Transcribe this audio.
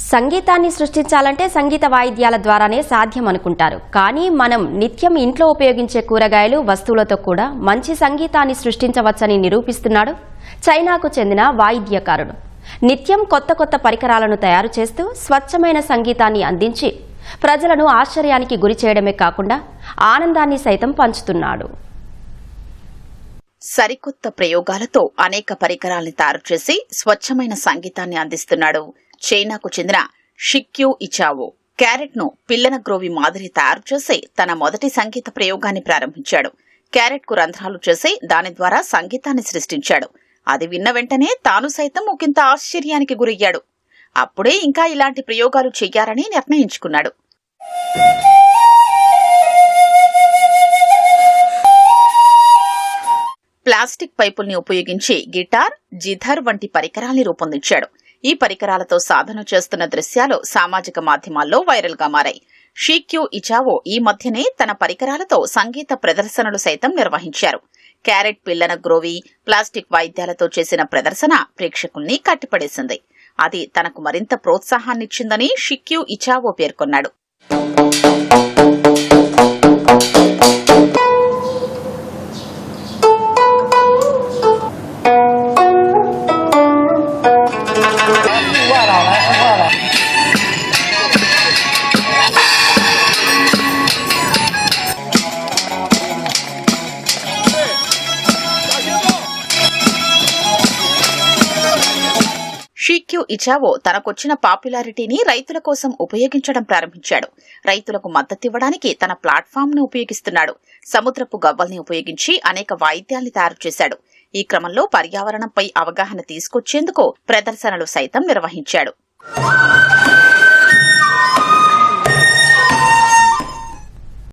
సంగీతాన్ని సృష్టించాలంటే సంగీత వాయిద్యాల ద్వారానే సాధ్యం అనుకుంటారు కానీ మనం నిత్యం ఇంట్లో ఉపయోగించే కూరగాయలు వస్తువులతో కూడా మంచి సంగీతాన్ని సృష్టించవచ్చని నిరూపిస్తున్నాడు చైనాకు చెందిన వాయిద్యకారుడు. నిత్యం కొత్త కొత్త పరికరాలను తయారు చేస్తూ స్వచ్ఛమైన సంగీతాన్ని అందించి ప్రజలను ఆశ్చర్యానికి గురి చేయడమే కాకుండా ఆనందాన్ని సైతం పంచుతున్నాడు. సరికొత్త ప్రయోగాలతో అనేక పరికరాల్ని తయారు చేసి స్వచ్ఛమైన సంగీతాన్ని అందిస్తున్నాడు. చైనాకు చెందిన షిక్యూ ఇచావో. క్యారెట్ను పిల్లన గ్రోవి మాదిరి తయారు చేసి తన మొదటి సంగీత ప్రయోగాన్ని ప్రారంభించాడు. క్యారెట్కు రంధ్రాలు చేసి దాని ద్వారా సంగీతాన్ని సృష్టించాడు. అది విన్న వెంటనే తాను సైతం ఒకంత ఆశ్చర్యానికి గురయ్యాడు. అప్పుడే ఇంకా ఇలాంటి ప్రయోగాలు చెయ్యాలని నిర్ణయించుకున్నాడు. ప్లాస్టిక్ పైపుల్ని ఉపయోగించి గిటార్ జిథర్ వంటి పరికరాల్ని రూపొందించాడు. ఈ పరికరాలతో సాధన చేస్తున్న దృశ్యాలు సామాజిక మాధ్యమాల్లో వైరల్గా మారాయి. షీక్యూ ఇచావో ఈ మధ్యనే తన పరికరాలతో సంగీత ప్రదర్శనలు సైతం నిర్వహించారు. క్యారెట్ పిల్లన గ్రోవి ప్లాస్టిక్ వాయిద్యాలతో చేసిన ప్రదర్శన ప్రేక్షకుల్ని కట్టిపడేసింది. అది తనకు మరింత ప్రోత్సాహాన్నిచ్చిందని షిక్యూ ఇచావో పేర్కొన్నాడు. రెస్క్యూ ఇచావో తనకొచ్చిన పాపులారిటీని రైతుల కోసం ఉపయోగించడం ప్రారంభించాడు. రైతులకు మద్దతివ్వడానికి తన ప్లాట్ఫామ్ను ఉపయోగిస్తున్నాడు. సముద్రపు గవ్వల్ని ఉపయోగించి అనేక వాయిద్యాల్ని తయారు చేశాడు. ఈ క్రమంలో పర్యావరణంపై అవగాహన తీసుకొచ్చేందుకు ప్రదర్శనలు సైతం నిర్వహించాడు.